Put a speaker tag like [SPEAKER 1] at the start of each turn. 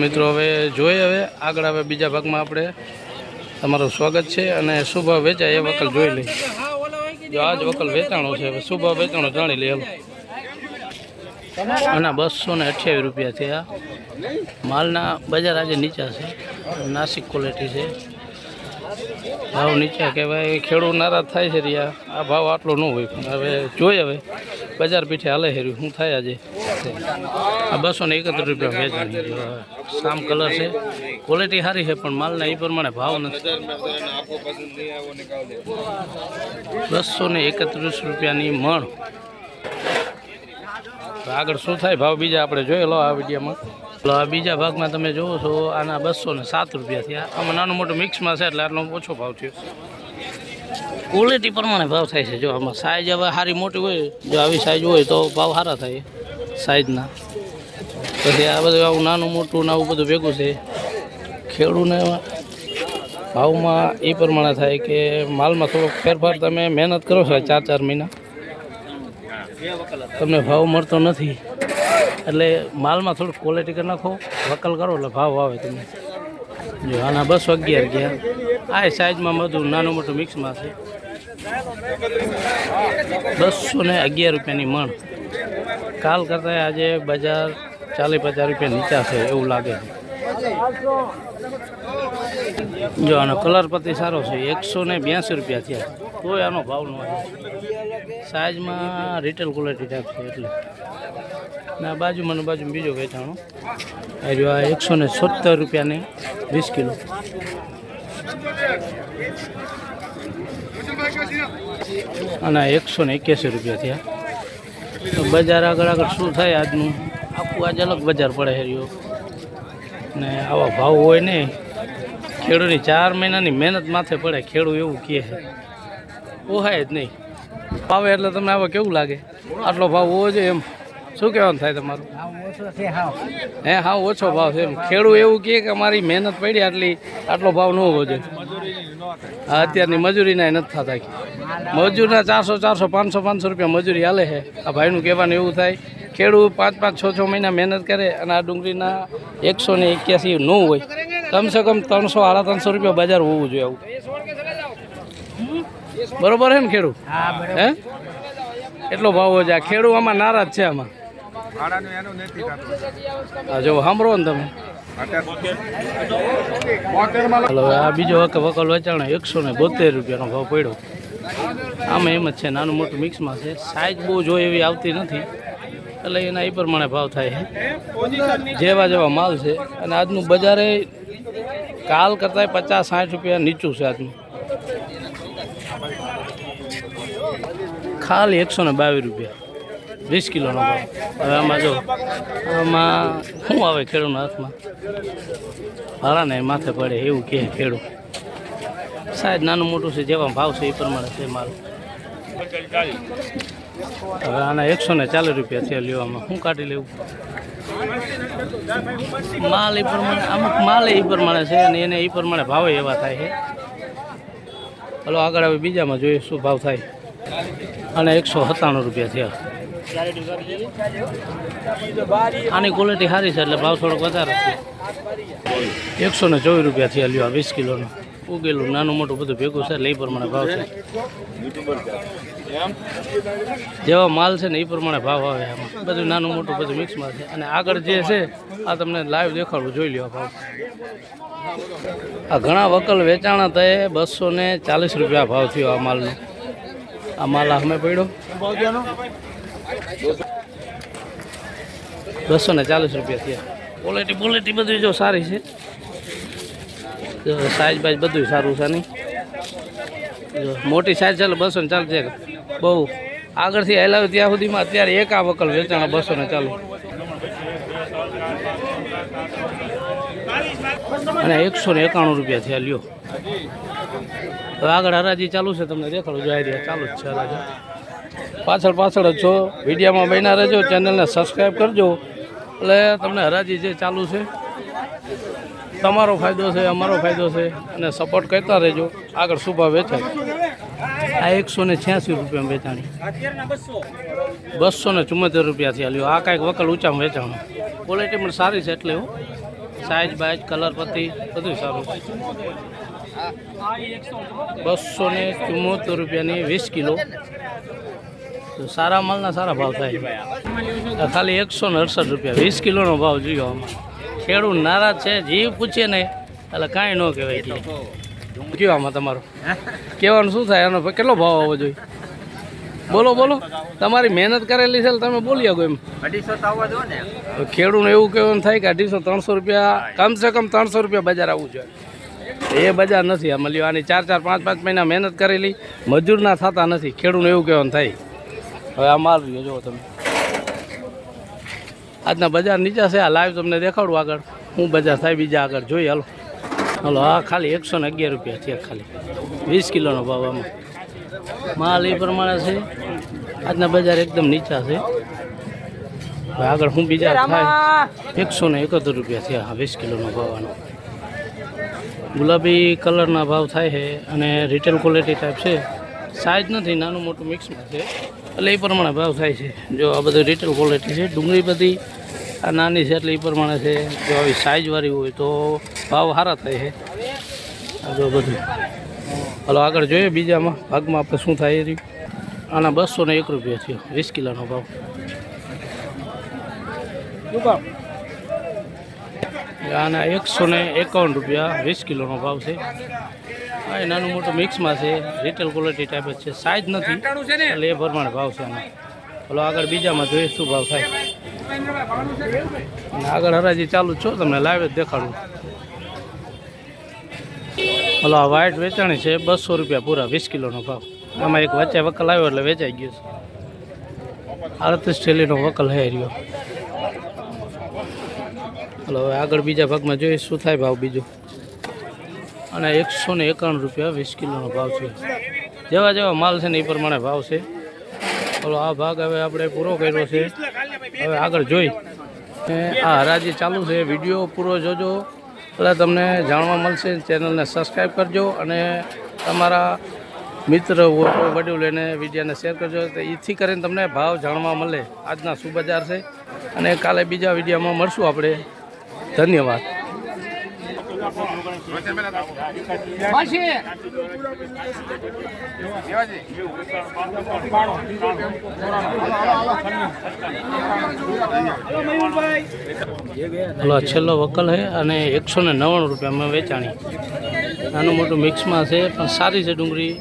[SPEAKER 1] મિત્રો હવે જોઈએ હવે, આગળ હવે બીજા ભાગમાં આપણે તમારું સ્વાગત છે અને શુભ વેચાય એ વકલ જોઈ લઈ જો આ જ વકલ વેચાણો છે, હવે શુભ વેચાણો જાણી લઈએ આના બસો ને અઠ્યાવીસ રૂપિયા થયા. માલના બજાર આજે નીચા છે, નાસિક ક્વોલિટી છે. ભાવ નીચા કહેવાય, ખેડૂત નારાજ થાય છે રહ્યા. આ ભાવ આટલો ન હોય. પણ હવે જોઈએ હવે. બજાર પીઠે હાલે હેર્યું. શું થાય આજે? આ બસો ને એકત્રીસ રૂપિયા વેચાણી સામ કલર છે. ક્વોલિટી સારી છે, પણ માલના એ પ્રમાણે ભાવ નથી. બસો ને એકત્રીસ રૂપિયાની મણ. આગળ શું થાય? ભાવ બીજા આપણે જોઈ લો આ વિડીયોમાં. બીજા ભાગમાં તમે જોવો છો, આના બસો ને સાત રૂપિયા થયા. આમાં નાનું મોટું મિક્સમાં છે, એટલે આટલો ઓછો ભાવ થયો. ક્વોલિટી પ્રમાણે ભાવ થાય છે. જો આમાં સાઈઝ હવે સારી મોટી હોય, જો આવી સાઈઝ હોય તો ભાવ સારા થાય સાઈઝના પછી આ બધું આવું નાનું મોટું ને આવું બધું ભેગું છે. ખેડૂને ભાવમાં એ પ્રમાણે થાય કે માલમાં થોડોક ફેરફાર તમે મહેનત કરો છો ચાર ચાર મહિના. તમને ભાવ મળતો નથી. એટલે માલમાં થોડુંક ક્વોલિટી કરી નાખો, વકલ કરો એટલે ભાવ આવે તમને. જો આના બસો અગિયાર ગયા. આ સાઈઝમાં બધું નાનું મોટું મિક્સમાં છે. બસો ને અગિયાર રૂપિયાની મણ. કાલ કરતાં આજે બજાર ચાલીસ પચાસ રૂપિયા નીચા છે એવું લાગે છે. જો આનો કલર પતિ સારો છે, એકસો ને બ્યાસી રૂપિયા થયા. તોય આનો ભાવ ન હોય. સાઈઝમાં રિટેલ ક્વોલિટી ટાઈપ છે એટલે. ના, બાજુમાં મને બાજુમાં બીજો વેચાણો આ જો આ એકસો ને સત્તર રૂપિયાને વીસ કિલો. અને એકસો ને એક્યાસી રૂપિયા થયા. બજાર આગળ આગળ શું થાય આજનું? આખું આજ અલગ બજાર પડે હેરિયો ને આવા ભાવ હોય ને, ખેડૂતની ચાર મહિનાની મહેનત માથે પડે, ખેડૂત એવું કહે છે. ઓહાય જ નહીં. ભાવે એટલે તમને આવા કેવું લાગે? આટલો ભાવ હોવો જોઈએ એમ. શું કહેવાનું થાય તમારું? હે, હા, ઓછો ભાવ છે એમ. ખેડૂત એવું કહે કે અમારી મહેનત પડી, આટલી, આટલો ભાવ ન હોવો જોઈએ. અત્યારની મજૂરીના નથી થતા મજૂરના ચારસો ચારસો પાંચસો પાંચસો રૂપિયા મજૂરી હાલે છે. આ ભાઈનું કહેવાનું એવું થાય ખેડૂત પાંચ પાંચ છ છ મહિના મહેનત કરે અને આ ડુંગળીના એકસો ને એક્યાસી ન હોય. કમસે કમ ત્રણસો સાડા ત્રણસો રૂપિયા બજાર હોવું જોઈએ આવું. બરોબર હે ને ખેડૂત? હે? એટલો ભાવ હોય છે. આ ખેડૂત આમાં નારાજ છે આમાં. જો સાંભળો ને તમે. હલો આ બીજો વખત વકલ વેચાણ એકસો ને બોતેર રૂપિયાનો ભાવ પડ્યો. આમાં એમ જ છે, નાનું મોટું મિક્સમાં છે. સાઈઝ બહુ જોઈએ એવી આવતી નથી, એટલે એના એ પ્રમાણે ભાવ થાય છે. જેવા જેવા માલ છે, અને આજનું બજારે કાલ કરતાં પચાસ, સાઠ રૂપિયા નીચું છે આજનું. ખાલી એકસો ને બાવીસ રૂપિયા. વીસ કિલોનો ભાવ. હવે આમાં જો, આમાં શું આવે ખેડૂતના હાથમાં? હારા ને માથે પડે એવું કહે ખેડૂત. સાહેબ, નાનું મોટું છે, જેવા ભાવ છે એ પ્રમાણે છે મારું. હવે આના એકસો ને ચાલીસ રૂપિયા છે લેવામાં શું કાઢી લેવું? માલ એ પ્રમાણે, અમુક માલ એ પ્રમાણે છે અને એને એ પ્રમાણે ભાવે એવા થાય છે. હલો, આગળ હવે બીજામાં જોઈએ શું ભાવ થાય. અને એકસો સત્તાણું રૂપિયા થયા. આની ક્વોલિટી સારી છે, એટલે ભાવ થોડોક વધારે છે. એકસો ને ચોવીસ રૂપિયા થયા લ્યો, આ વીસ કિલોનું. ઉગેલું નાનું મોટું બધું ભેગું છે, એટલે એ પ્રમાણે ભાવ છે. જેવા માલ છે ને એ પ્રમાણે ભાવ આવે આમાં. બધું નાનું મોટું બધું મિક્સમાં છે. અને આગળ જે છે, આ તમને લાઈવ દેખાડવું જોઈ લ્યો ભાવ. આ ઘણા વકલ વેચાણા હતા બસો ને ચાલીસ રૂપિયા ભાવ થયો આ માલનો. આ માલ અમે પડ્યો. બસો ને ચાલીસ રૂપિયા થયા. ક્વોલિટી ક્વોલિટી બધું જો સારી છે. જો સાઈઝ બાઈઝ બધું સારું છે નહીં. જો મોટી સાઈઝ ચાલે બસો ને ચાલશે બહુ. આગળથી હલાવ્યું ત્યાં સુધીમાં અત્યારે એક આ વકલ વેચાણ બસો ને ચાલુ અને એકસો ને એકાણું રૂપિયા થયા લ્યો. હવે આગળ હરાજી ચાલુ છે તમને દેખાડું જોઈ રહ્યા ચાલુ જ છે હરાજી. પાછળ પાછળ જ છો. વિડીયામાં બન્યા રહેજો, ચેનલને સબસ્ક્રાઈબ કરજો. એટલે તમને હરાજી જે ચાલુ છે, તમારો ફાયદો છે, અમારો ફાયદો છે, અને સપોર્ટ કરતા રહેજો. આગળ શું ભાવ વેચાય. આ એકસો ને છ્યાસી રૂપિયા વેચાણી. બસો ને ચુમ્મોતેર રૂપિયાથી હાલ્યો આ કાંઈક વકલ ઊંચામાં વેચાણું. ક્વોલિટી પણ સારી છે એટલે હો. સાઈઝ બાઈઝ કલર પત્તી બધું સારું. બસો ને ચુમ્મોતેર રૂપિયાની વીસ કિલો. તો સારા માલના સારા ભાવ થાય. ખાલી એકસો ને અડસઠ રૂપિયા વીસ કિલોનો ભાવ જોયો આમાં ખેડૂત નારાજ છે જીવ પૂછે ને એટલે કાંઈ ન કહેવાય કે કયો આમાં તમારું? કહેવાનું શું થાય? એનો કેટલો ભાવ આવવો જોઈએ? બોલો બોલો. તમારી મહેનત કરેલી છે તમે બોલી શકો એમ.
[SPEAKER 2] અઢીસો તો આવવા દો ને.
[SPEAKER 1] હવે ખેડૂતને એવું કહેવાનું થાય કે અઢીસો ત્રણસો રૂપિયા કમસે કમ ત્રણસો રૂપિયા બજાર આવવું જોઈએ. એ બજાર નથી આમાં લ્યો. આની ચાર ચાર પાંચ પાંચ મહિના મહેનત કરેલી મજૂરના થતા નથી. ખેડૂતને એવું કહેવાનું થાય. હવે આ માલ રહ્યો જુઓ તમે. આજના બજાર નીચા છે આ લાઈવ તમને દેખાડું આગળ. હું બજાર થાય બીજા આગળ જોઈએ હાલો. હાલો હા ખાલી એકસો ને અગિયાર રૂપિયા છે ખાલી. વીસ કિલોનો ભાવ આમાં. માલ એ પ્રમાણે છે. આજના બજાર એકદમ નીચા છે. હવે આગળ હું બીજા થાય. એકસો ને એકોતેર રૂપિયા થયા હા વીસ કિલોનો ભાવ આનો. ગુલાબી કલરના ભાવ થાય છે અને રિટેલ ક્વોલિટી ટાઈપ છે. સાઇઝ નથી નાનું મોટું મિક્સમાં છે. એટલે એ પ્રમાણે ભાવ થાય છે. જો આ બધું રિટેલ ક્વોલિટી છે ડુંગળી બધી આ નાની છે એટલે એ પ્રમાણે છે. જો આવી સાઇઝવાળી હોય તો ભાવ સારા થાય છે. આ જો બધું. હલો આગળ જોઈએ બીજામાં. ભાગમાં આપણે શું થાય એ રહ્યું? આના બસો ને એક રૂપિયા થયો. વીસ કિલોનો ભાવ? આના એકસો ને એકાવન રૂપિયા વીસ કિલોનો ભાવ છે. હા નાનું મોટું મિક્સમાં છે રિટેલ ક્વોલિટી ટાઈપ જ છે સાઇઝ નથી એટલે એ પ્રમાણે ભાવ છે આનો હલો આગળ બીજામાં જોઈએ શું ભાવ થાય. અને આગળ હરાજી ચાલુ છો તમને લાઈવ જ દેખાડું. હલો આ વ્હાઇટ વેચાણી છે બસો રૂપિયા પૂરા વીસ કિલોનો ભાવ. આમાં એક વચ્ચે વકલ આવ્યો એટલે વેચાઈ ગયો છે. આડત્રીસ ઠેલીનો વકલ હે રહ્યો. હલો હવે આગળ બીજા ભાગમાં જોઈએ શું થાય ભાવ બીજો. અને એકસો ને એકાણું રૂપિયા વીસ કિલોનો ભાવ છે. જેવા જેવા માલ છે ને એ પ્રમાણે ભાવ છે. હલો આ ભાગ હવે આપણે પૂરો કર્યો છે. હવે આગળ જોઈ. આ હરાજી ચાલુ છે. વીડિયો પૂરો જોજો. એટલે તમને જાણવા મળશે. ચેનલને સબસ્ક્રાઈબ કરજો અને તમારા મિત્ર વડીલ એને વિડીયોને શેર કરજો. તો એથી કરીને તમને ભાવ જાણવા મળે. આજના શું બજાર છે. અને કાલે બીજા વિડીયોમાં મળશું આપણે. ધન્યવાદ. હલો, છેલ્લો વકલ છે અને એકસો ને નવ્વાણું રૂપિયામાં વેચાણી. નાનું મોટું મિક્સમાં છે, પણ સારી છે ડુંગળી.